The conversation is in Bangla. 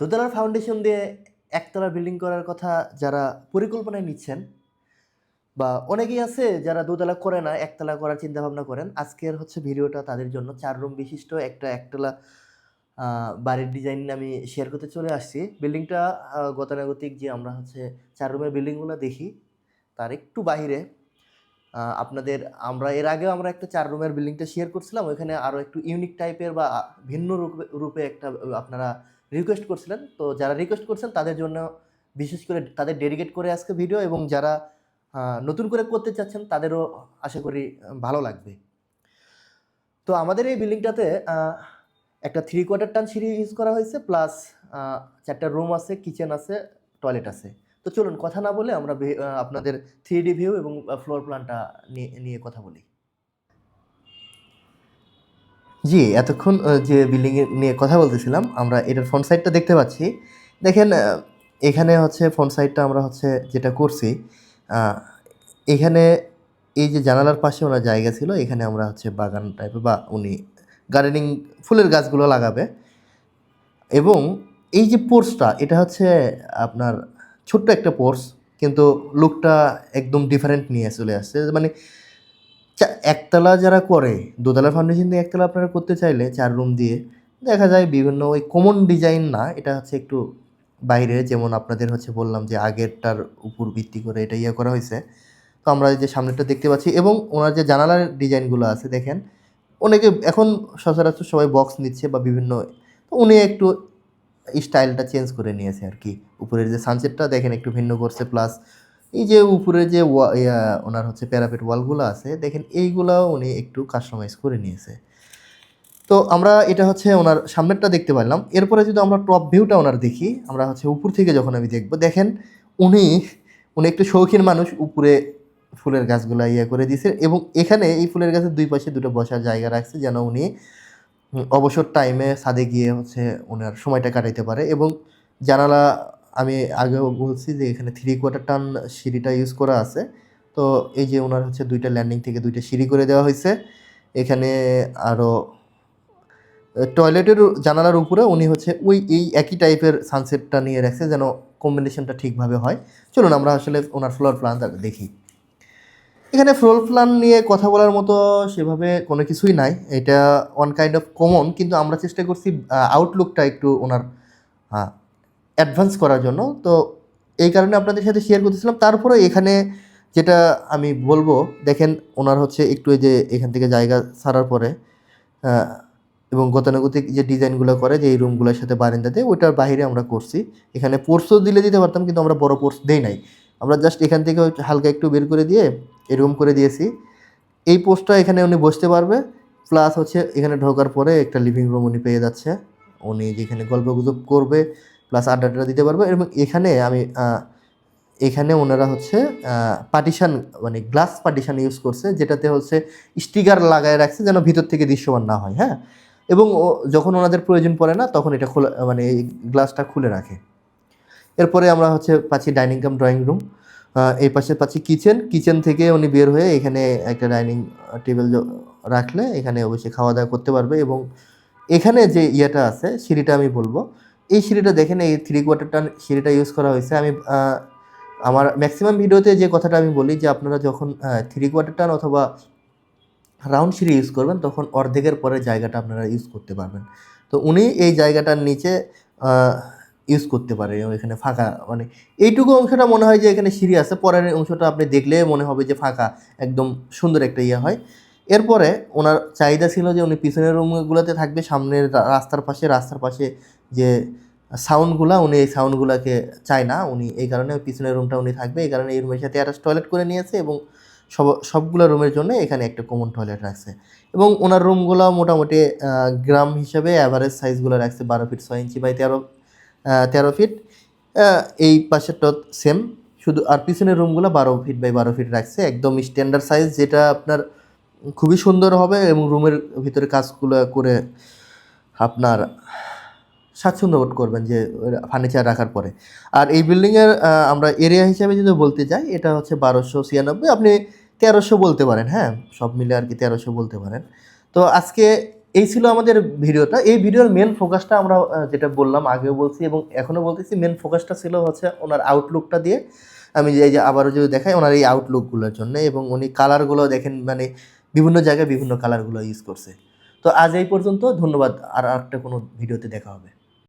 দোতলার ফাউন্ডেশন দিয়ে একতলা বিল্ডিং করার কথা যারা পরিকল্পনায় নিচ্ছেন বা অনেকেই আছে যারা দোতলা করে না একতলা করার চিন্তা ভাবনা করেন আজকের হচ্ছে ভিডিওটা তাদের জন্য চার রুম বিশিষ্ট একটা একতলা বাড়ির ডিজাইন আমি শেয়ার করতে চলে আসছি। বিল্ডিংটা গতানুগতিক যে আমরা হচ্ছে চার রুমের বিল্ডিংগুলো দেখি তার একটু আহ, আপনাদের আমরা এর আগেও আমরা একটা চার রুমের বিল্ডিংটা শেয়ার করছিলাম ওইখানে আরও একটু ইউনিক টাইপের বা ভিন্ন রূপে একটা আপনারা রিকোয়েস্ট করছিলেন। তো যারা রিকোয়েস্ট করছেন, তাদের জন্য বিশেষ করে তাদের ডেডিকেট করে আজকে ভিডিও এবং যারা নতুন করে করতে চাচ্ছেন, তাদেরও আশা করি ভালো লাগবে। তো আমাদের এই বিল্ডিংটাতে একটা থ্রি কোয়ার্টার টান সিঁড়ি ইউজ করা হয়েছে প্লাস চারটা রুম আছে কিচেন আছে টয়লেট আছে। তো চলুন, কথা না বলে আমরা আপনাদের থ্রি ডি ভিউ এবং ফ্লোর প্ল্যানটা নিয়ে নিয়ে কথা বলি। জি, এতক্ষণ যে বিল্ডিং নিয়ে কথা বলতেছিলাম, আমরা এটার ফ্রন্ট সাইডটা দেখতে পাচ্ছি। দেখেন এখানে হচ্ছে ফ্রন্ট সাইডটা আমরা হচ্ছে যেটা করছি এখানে এই যে জানালার পাশে ওনার জায়গা ছিল, এখানে আমরা হচ্ছে বাগান টাইপের বা উনি গার্ডেনিং ফুলের গাছগুলো লাগাবে। এবং এই যে পোর্সটা এটা হচ্ছে আপনার ছোট্ট একটা পোর্স কিন্তু লুকটা একদম ডিফারেন্ট নিয়ে চলে আসছে। মানে একতলা যারা করে, দোতলা ফাউন্ডেশন দিয়ে একতলা আপনারা করতে চাইলে চার রুম দিয়ে, দেখা যায় বিভিন্ন ওই কমন ডিজাইন না, এটা হচ্ছে একটু বাইরে যেমন আপনাদের হচ্ছে বললাম যে আগেরটার উপর ভিত্তি করে এটা ইয়ে করা হয়েছে। তো আমরা যে সামনেরটা দেখতে পাচ্ছি এবং ওনার যে জানালার ডিজাইনগুলো আছে, দেখেন, অনেকে এখন সচরাচর সবাই বক্স নিচ্ছে বা বিভিন্ন, তো উনি একটু স্টাইলটা চেঞ্জ করে নিয়েছে আর কি। উপরের যে সানসেটটা দেখেন একটু ভিন্ন করছে প্লাস এই যে উপরে যে ওনার হচ্ছে প্যারাপেট ওয়ালগুলো আছে, দেখেন এইগুলাও উনি একটু কাস্টমাইজ করে নিয়েছে। তো আমরা এটা হচ্ছে ওনার সামনেরটা দেখতে পারলাম। এরপরে যদি আমরা টপ ভিউটা ওনার দেখি, আমরা হচ্ছে উপর থেকে যখন আমি দেখব, দেখেন উনি উনি একটু শৌখিন মানুষ, উপরে ফুলের গাছগুলা ইয়ে করে দিয়েছে এবং এখানে এই ফুলের গাছের দুই পাশে দুটো বসার জায়গা রাখছে যেন উনি অবসর টাইমে ছাদে গিয়ে হচ্ছে ওনার সময়টা কাটাইতে পারে এবং জানালা আমি আগেও বলছি যে এখানে থ্রি কোয়ার্টার টান সিঁড়িটা ইউজ করা আছে। তো এই যে ওনার হচ্ছে দুইটা ল্যান্ডিং থেকে দুইটা সিঁড়ি করে দেওয়া হয়েছে। এখানে আরও টয়লেটের জানালার উপরে উনি হচ্ছে ওই, এই একই টাইপের সানসেটটা নিয়ে রাখছে যেন কম্বিনেশনটা ঠিকভাবে হয়। চলুন আমরা আসলে ওনার ফ্লোর প্ল্যান দেখি। এখানে ফ্লোর প্ল্যান নিয়ে কথা বলার মতো সেভাবে কোনো কিছুই নাই। এটা ওয়ান কাইন্ড অফ কমন কিন্তু আমরা চেষ্টা করছি আউটলুকটা একটু ওনার অ্যাডভান্স করার জন্য। তো এই কারণে আপনাদের সাথে শেয়ার করতেছিলাম। তারপরে এখানে যেটা আমি বলব, দেখেন ওনার হচ্ছে একটু এই যে এখান থেকে জায়গা ছাড়ার পরে এবং গতানুগতিক যে ডিজাইনগুলো করে, যে এই রুমগুলোর সাথে বারান্দাতে, ওইটার বাইরে আমরা করছি। এখানে পোর্সও দিলে দিতে পারতাম, কিন্তু আমরা বড় পোর্স দেই নাই। আমরা জাস্ট এখান থেকে হালকা একটু বের করে দিয়ে এরকম করে দিয়েছি। এই পোস্টটা এখানে উনি বসতে পারবে। প্লাস হচ্ছে এখানে ঢোকার পরে একটা লিভিং রুম উনি পেয়ে যাচ্ছে। উনি যেখানে গল্প গুজব করবে প্লাস আড্ডাটা দিতে পারবে। এবং এখানে আমি এখানে ওনারা হচ্ছে পার্টিশান মানে গ্লাস পার্টিশান ইউজ করছে, যেটাতে হচ্ছে স্টিকার লাগায় রাখছে যেন ভিতর থেকে দৃশ্যমান না হয় হ্যাঁ? এবং ও- যখন ওনাদের প্রয়োজন পড়ে না, তখন এটা খোলা মানে এই গ্লাসটা খুলে রাখে। এরপরে আমরা হচ্ছে পাচ্ছি ডাইনিং কাম ড্রয়িং রুম এই পাশে পাচ্ছি কিচেন কিচেন থেকে উনি বের হয়ে এখানে একটা ডাইনিং টেবিল রাখলে এখানে অবশ্যই খাওয়া দাওয়া করতে পারবে এবং এখানে যে ইয়েটা আছে, সিঁড়িটা আমি বলব এই সিঁড়িটা দেখেন, এই থ্রি কোয়ার্টার টান সিঁড়িটা ইউজ করা হয়েছে। আমি আমার ম্যাক্সিমাম ভিডিওতে যে কথাটা আমি বলি যে আপনারা যখন থ্রি কোয়ার্টার টান অথবা রাউন্ড সিঁড়ি ইউজ করবেন, তখন অর্ধেকের পরে জায়গাটা আপনারা ইউজ করতে পারবেন। তো উনি এই জায়গাটার নিচে ইউজ করতে পারে, এখানে ফাঁকা মানে এইটুকু অংশটা মনে হয় যে এখানে সিঁড়ি আছে, পরের অংশটা আপনি দেখলে মনে হবে যে ফাঁকা, একদম সুন্দর একটা ইয়ে হয়। এরপরে ওনার চাহিদা ছিল যে উনি পিছনের রুমগুলোতে থাকবে, সামনের রাস্তার পাশে রাস্তার পাশে যে সাউন্ডগুলা, উনি এই সাউন্ডগুলোকে চায় না। উনি এই কারণে পিছনের রুমটা উনি থাকবে। এই কারণে এই রুমের সাথে অ্যাটাচ টয়লেট করে নিয়েছে এবং সব, সবগুলো রুমের জন্য এখানে একটা কমন টয়লেট রাখছে। এবং ওনার রুমগুলো মোটামুটি গ্রাম হিসাবে অ্যাভারেজ সাইজগুলো রাখছে বারো ফিট ছয় ইঞ্চি বাই তেরো তেরো ফিট এই পাশেরটা সেম শুধু, আর পিছনের রুমগুলো বারো ফিট বাই বারো ফিট রাখছে। একদম স্ট্যান্ডার্ড সাইজ যেটা আপনার খুবই সুন্দর হবে এবং রুমের ভিতরে কাজগুলো করে আপনার স্বাচ্ছন্দ্য বোধ করবেন যে, ফার্নিচার রাখার পরে। আর এই বিল্ডিংয়ের আমরা এরিয়া হিসাবে যদি বলতে যাই, এটা হচ্ছে বারোশো ছিয়ানব্বই। আপনি তেরোশো বলতে পারেন হ্যাঁ? সব মিলে আর কি তেরোশো বলতে পারেন। তো আজকে এই ছিল আমাদের ভিডিওটা। এই ভিডিওর মেন ফোকাসটা আমরা যেটা বললাম, আগেও বলছি এবং এখনও বলতেছি মেন ফোকাসটা ছিল হচ্ছে ওনার আউটলুকটা দিয়ে। আমি যে আবারও যদি দেখাই, ওনার এই আউটলুকগুলোর জন্য এবং উনি কালারগুলো দেখেন মানে বিভিন্ন জায়গায় বিভিন্ন কালারগুলো ইউজ করছে। তো আজ এই পর্যন্ত, ধন্যবাদ। আর একটা কোনো ভিডিওতে দেখা হবে।